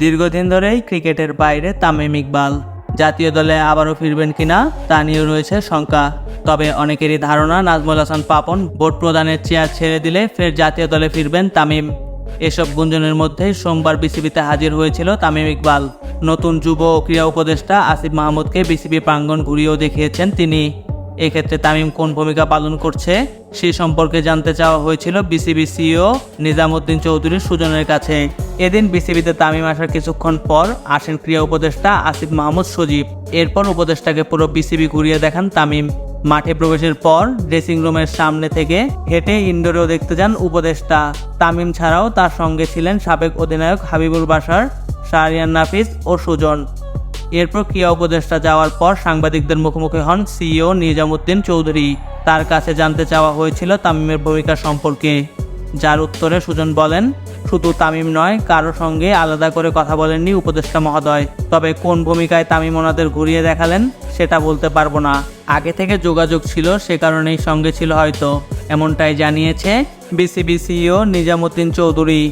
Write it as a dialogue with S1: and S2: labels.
S1: দীর্ঘদিন ধরেই ক্রিকেটের বাইরে তামিম ইকবাল। জাতীয় দলে আবারও ফিরবেন কিনা তা নিয়ে রয়েছে শঙ্কা। তবে অনেকেরই ধারণা, নাজমুল হাসান পাপন ভোট প্রদানের চেয়ার ছেড়ে দিলে ফের জাতীয় দলে ফিরবেন তামিম। এসব গুঞ্জনের মধ্যেই সোমবার বিসিবিতে হাজির হয়েছিল তামিম ইকবাল। নতুন যুব ও ক্রীড়া উপদেষ্টা আসিফ মাহমুদকে বিসিবি প্রাঙ্গণ ঘুরিয়েও দেখিয়েছেন তিনি। এক্ষেত্রে তামিম কোন ভূমিকা পালন করছে সে সম্পর্কে জানতে চাওয়া হয়েছিল বিসিবি সিও নিজামুদ্দিন চৌধুরী সুজনের কাছে। এদিন বিসিবিতে তামিম আসার কিছুক্ষণ পর আসেন ক্রীড়া উপদেষ্টা আসিফ মাহমুদ সজীব। এরপর উপদেষ্টাকে পুরো বিসিবি ঘুরিয়ে দেখান তামিম। মাঠে প্রবেশের পর ড্রেসিং রুমের সামনে থেকে হেঁটে ইন্ডোরেও দেখতে যান উপদেষ্টা। তামিম ছাড়াও তার সঙ্গে ছিলেন সাবেক অধিনায়ক হাবিবুল বাসার শাহরিয়ান নাফিস ও সুজন। এরপর ক্রিয়া উপদেষ্টা যাওয়ার পর সাংবাদিকদের মুখোমুখি হন সিইও নিজামুদ্দিন চৌধুরী। তার কাছে জানতে চাওয়া হয়েছিল তামিমের ভূমিকা সম্পর্কে। যার উত্তরে সুজন বলেন, শুধু তামিম নয়, কারও সঙ্গে আলাদা করে কথা বলেননি উপদেষ্টা মহোদয়। তবে কোন ভূমিকায় তামিম ওনাদের ঘুরিয়ে দেখালেন, সেটা বলতে পারব না। আগে থেকে যোগাযোগ ছিল, সে কারণেই সঙ্গে ছিল হয়তো। এমনটাই জানিয়েছে বিসিবি সিইও নিজামুদ্দিন চৌধুরী।